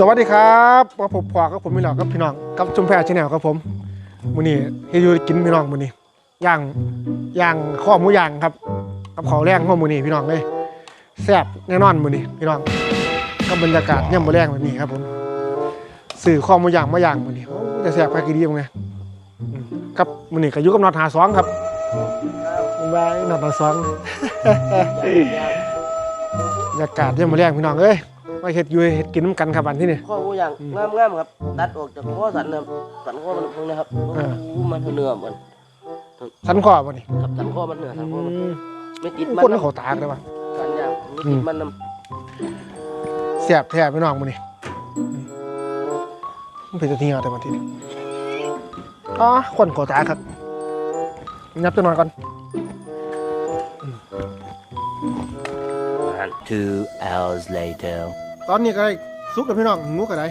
สวัสดีครับมาพบพอกับผมพี่น้องกับพี่น้องกับชุมแพรชแนลครับผมมื้อนี้เฮดอยู่กินพี่น้องมื้อนี้ย่างย่างข้อหมูย่างครับ กับข้าวแรงข้อมื้อนี้พี่น้องเลยแซ่บแน่นอนมื้อนี้พี่น้องกับบรรยากาศย่ำมื้อแรงแบบนี้ครับผมสื่อข้อหมูย่างมาย่างมื้อนี้โอ้จะแซ่บไปกี่ดีมั้งเนี่ยครับมื้อนี้ก็อยู่กับนอตหาสองครับบายนอตหาสองบรรยากาศย่ำมื้อแรงพี่น้องเอ้ย มาเฮ็ดอยู่เฮ็ดกินน้ำกันครับอันที่นี่ข้องูอย่างงามงามๆครับตัดออกจากข้อสันนะครับสันข้อมันพวกนะครับอ่าโอ้มันเนื้อมันสันข้อบ่นี่ครับสันข้อมันเนื้อสันข้อมันอืมไม่ติดมันคนเขาตากเลยว่ะกันอย่างไม่ติดมันนเสียบแทบพี่น้องมื้อนี้อืมมันเป็นจะทิ้งเอาแต่วันที่นี่อ๋อคนเขาตากครับนับตัวหน่อยก่อน Two hours later. ตอนนี้ก็ได้ซุกแล้วพี่น้องหมูก็ได้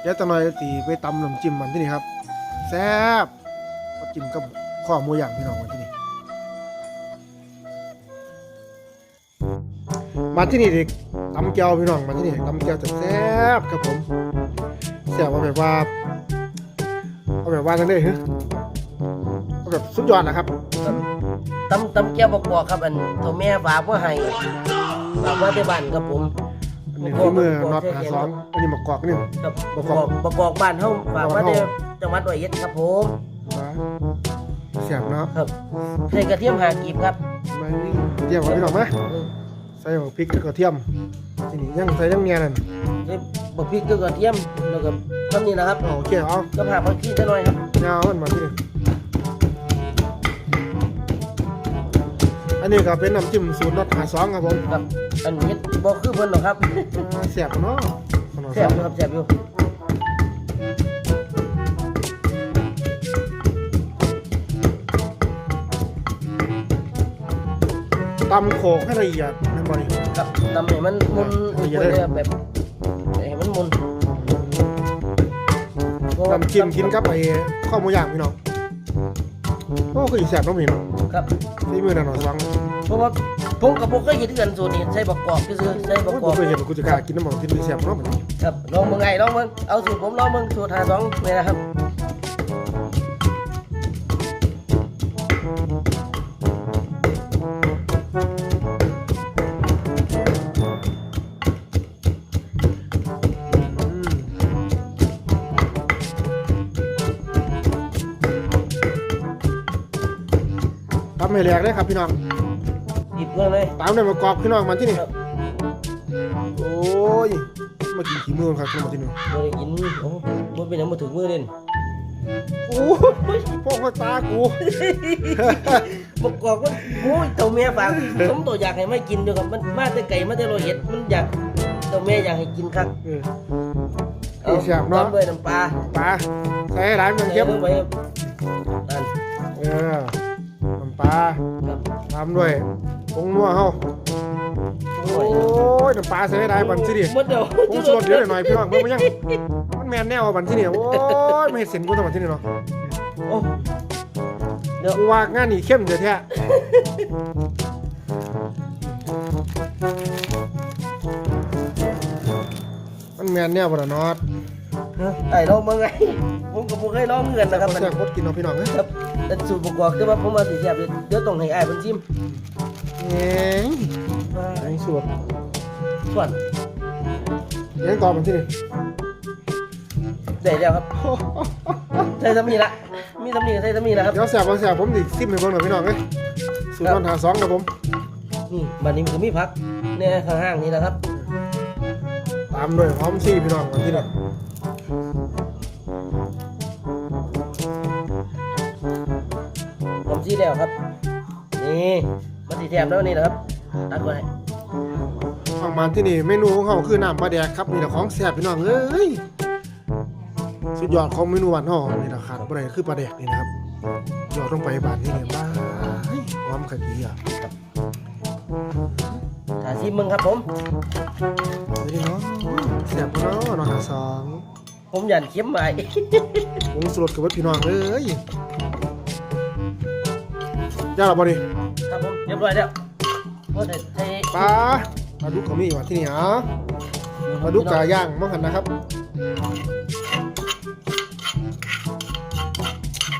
เดี๋ยวตัวหน่อยตีไปตำน้ำจิ้มมันที่นี่ครับแซ่บก็จิ้มกับข้อมูย่างพี่น้องวันที่นี่มาที่นี่เด็กตำแก้วพี่น้องมาที่นี่ตำแก้วจะแซ่บครับผมแซ่บว่าแบบว่าเอาแบบว่าจังได้เหรอเอาแบบสุดยอดนะครับตำตำแก้วบอกบอกครับอันตัวแม่ฝากว่าให้ ฝากว่าที่บ้านครับผมอันนี้คือมือน็อตหาสองอันนี้หมกกอกนี่ครับบบออกกบอกบอกบ้านเฮาฝากว่าที่จังหวัดร้อยเอ็ดครับผมนะเสียบเนาะครับใส่กระเทียมหากีบครับไม่เยี่ยมกว่าพี่น้องไหมใส่หัวพริกกระเทียมทีนี้ยังใส่ยังเนียนั่นใส่บะพริกกับกระเทียมแล้วก็ทำนี่นะครับเอาโอเคเอาก็ผ่าผักชีจะหน่อยครับเงามันมาที่นี่อันนี้ก็เป็นน้ำจิ้มสูตรน็อตหาสองครับผมครับ อันนี้บ่คือเพิ่นหรอกครับอ่าเสียบเนาะขนมแซ่บอยู่ครับแซ่บอยู่ตำโขกให้ละเอียดนั่นบอนี่ครับทำให้มันมุนอ่าอีกคนเลยครับแบบให้มันมุนน้ำจิ้มกินกับไอ้ข้าวหมูย่างพี่น้องโอ้คืออีแสบน้ำนี่เนาะครับที่มือนั่นหนอสอง เพราะว่าผมกับผมก็เห็นกันสูตรนี้ใส่บักกอกซื่อๆใส่บักโอ้ยกผอมกเคยเห็นกูจะกล้ากินน้ำมันที่มีแสบเนาะมันครับลองมึงไงลองมึงเอาสูตรผมลองมึงสูตรหาสองนี่นะครับตำให้แหลกเลยครับพี่น้อง หยิบเงินเลยตามด้วยมะกอกพี่น้องมันที่นี่ครับโอ้ยมากินขี้มือครับพี่น้องที่นี่บ่ได้กินโอ้บ่เป็นหยังบ่ถึงมือเด่นโอ้ยพวกมาตากูบักกอกมันโอ้ยเต่าแม่ฝากผมตัวอยากให้ไม่กินอยู่ครับมันมาแต่ไก่มาแต่โรอยเอ็ดมันอยากเต่าแม่อยากให้กินครับเออเอาอีแซ่บเนาะตำด้วยน้ำปลาปลาใส่ให้หลายมันใส่เก็บลงไปครับนั่นเออน้ำปลาครับตามด้วย ผงนัวเฮาโอ้โอ้ยยน้ำปลาใส่ให้หลายบันสิดิหมดเดี๋ยวผงชูรสเดี๋ยวหน่อยพี่น้องเบิ่งมายังมันแมนแนวบันที่นี่โอ้ยไม่เห็นเส้นกูตะบันที่นี่เนาะโอ้เดี๋ยวกูว่างานนี่เข้มเดี๋ยวแท้มันแมนแนวบ่ล่ะน็อตไอ้ลองเมื่อไงผมกับผมเคยลองเงินนะครับมันแซ่บโคตรกินเนาะพี่น้องเอ้ยครับแต่สูตรประกอบคือว่าผมมาสิเสียบเดี๋ยวต้องให้อ้ายเพิ่นชิม เอ้ยไอ้สวดส่วนเลี้ยงต่อมันที่นี่ได้แล้วครับใส่ตำนี้ละมีตำนี้ก็ใส่ตำนี้ละครับเดี๋ยวแสบบ่แสบผมดิซิมให้เบิ่งหน่อยพี่น้องเอ้ยสูตรนอนหาสองครับผมนี่บัดนี้มันก็มีผักเนี่ยข้างๆนี่แหละครับ ตามด้วยหอมซี่พี่น้องมันที่นี่ผมชี้แล้วครับนี่มา สิแถบแล้วนี่นะครับตักไว้ฝั่งมันที่นี่เมนูของเขาคือน้ำปลาแดกครับนี่แหละของแสบพี่น้องเอ้ยสุดยอดของเมนูบ้านห่อนี่แหละขาดบ่ได้คือปลาแดกนี่นะครับยอดต้องไปบ้านนี่เนี่ยบ้าหอมขยี้อะถ้าชิมมึงครับผมนี่เนาะแสบเนาะนอนหาสองผมหยันเข็มไว้ผงสลดกับวัดพี่น้องเอ้ยย่าหลับบ่ดิครับผม เรียบร้อยแล้วโอ้แต่ใส่ปลาปลาดุกเขามีอยู่ว่ะที่นี่อะปลาดุกกาย่างมั่งกันนะครับ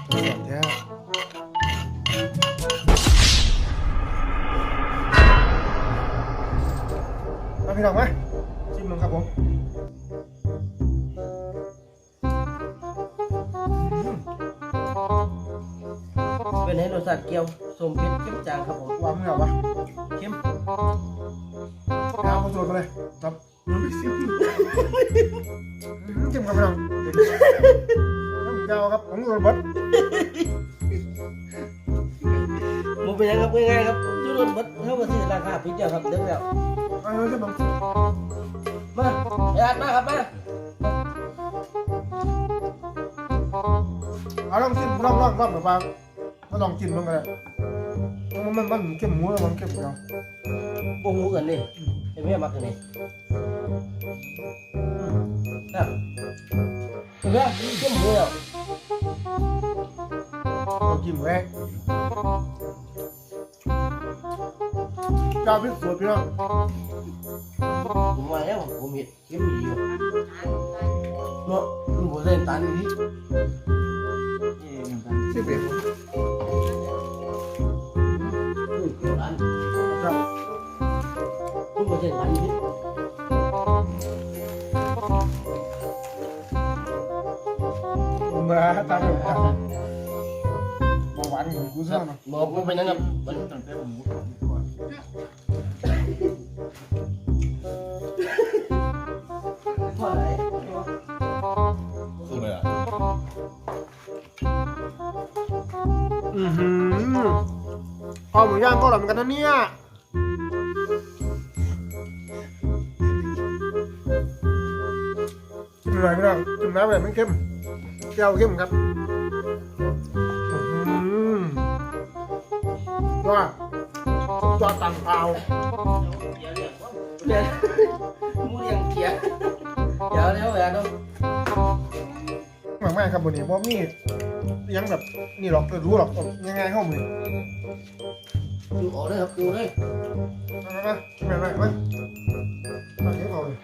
แซ่บแท้มาพี่น้องมชิมลงครับผม เป็นให้รสชาติเกี๊ยวสมเผ็ดเข้มจางครับผมวางมือเอาปะเข้มเอามาโจทย์มาเลยครับจิ้มครับพี่น้องน้ำเจ้าครับผมโดนเบัดมันเป็นยังครับง่ายๆครับยุโรปบัดเท่ากับที่ราคาพิจารณาครับเดี๋ยวแล้วเอาเลยจิ้มลงมาไปอัดมาครับมาเอาลองจิ้มลองลองลองแบบว่า มาลองจิ้มลงกันเลยมันมันมันเข้มหมูแล้วมันเข้มเดียวโอ้โหกันนี่ไอ้แม่มักกันนี่ครับไอ้แม่เข้มหมูแล้วลองจิ้มไว้เจ้าพิษสดพี่น้องผมมาแล้วผมเห็นเข้มดีอยู่เนาะมันบ่เล่นตันนี่จิ้มเองตัน มาตามแบบว่าหวานเหมือนกูคซ่ารับเนาะบอกมันเป็นยังครับมันเท่าไหร่สู้เลยอะอือหือข้าวหมูย่างก็อร่อยเหมือนกันนะเนี่ยจิ้มหน่อยพี่น้องจิ้มน้ำแบบไม่เข้ม แก้วเข้มครับอื้อหือว่าจอดตังเปล่าเดี๋ยวมูเรียงเกียร์เดี๋ยวเดี๋ยวเดี๋ยวเดี๋ยวหมักแม่ครับบนนี้เพราะมียังแบบนี่หรอกรู้หรอกยังไงเข้ามือดูออกเลยครับดูเลยมามามาไม่ไม่ไม่มาเที่ยวเอาเลย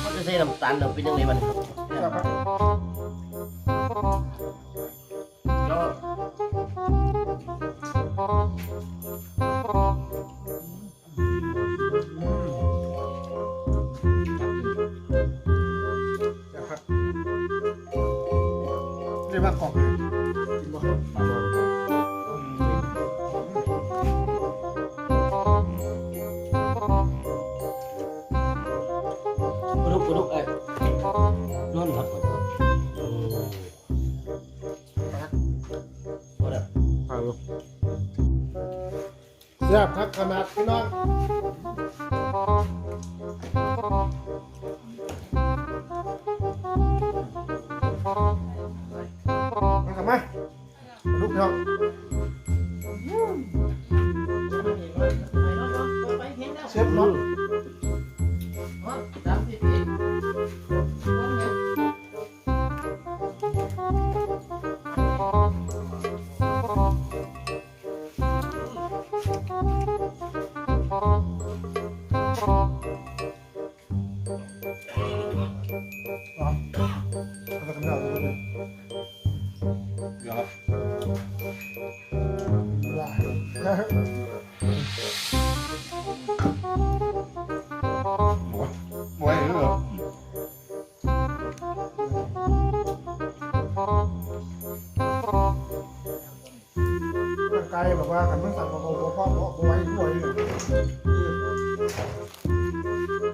เขาจะใส่น้ำตาลเดี๋ยวเป็นยังไงมัน แล้วเอาลูกแซ่บครับขนาดพี่น้อง ลู บวยหรือเปล่าร่างกายแบบว่ากันมันสั่งมาบอกพ่อบอกบวยบวยเลย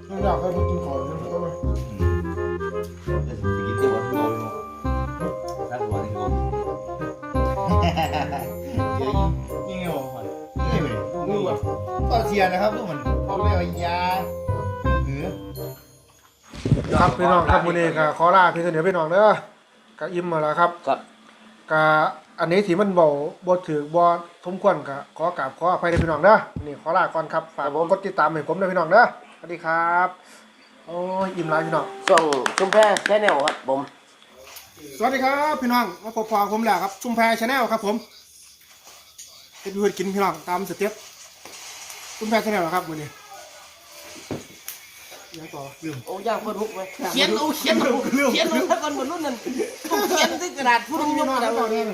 นี่อยากให้มันกินของใช่ไหมก็มาจะ ต่อเชียร์นะครับทุกคนเขาเรียกว่ายาหือครับพี่น้องครับวันนี้ก็ขอลาพี่เสนอพี่น้องเด้อก็อิ่มมาแล้วครับครับก็อันนี้ที่มันบ่บ่ถือบ่สมควรก็ขอกราบขออภัยด้วยพี่น้องเด้อนี่ขอลาก่อนครับฝากกดติดตามให้ผมด้วยพี่น้องเด้อสวัสดีครับโอ้ยอิ่มหลายพี่น้องส่องชุมแพแค่แนวครับผมสวัสดีครับพี่น้องมาพบกับผมแล้วครับชุมแพชาแนลครับผมเฮ็ดอยู่เฮ็ดกินพี่น้องตามสเต็ป ชุมแพชาแนลครับมื้อนี้ยังต่อโอ้ย่างเพิ่นฮุกไหมเขียนเอาเขียนเอาเขียนเอาถ้าก่อนบนรุ่นนั้นต้องเขียนที่กระดาษผู้ต้ต้อองงยยกกมากระต่อดาษเนี่ย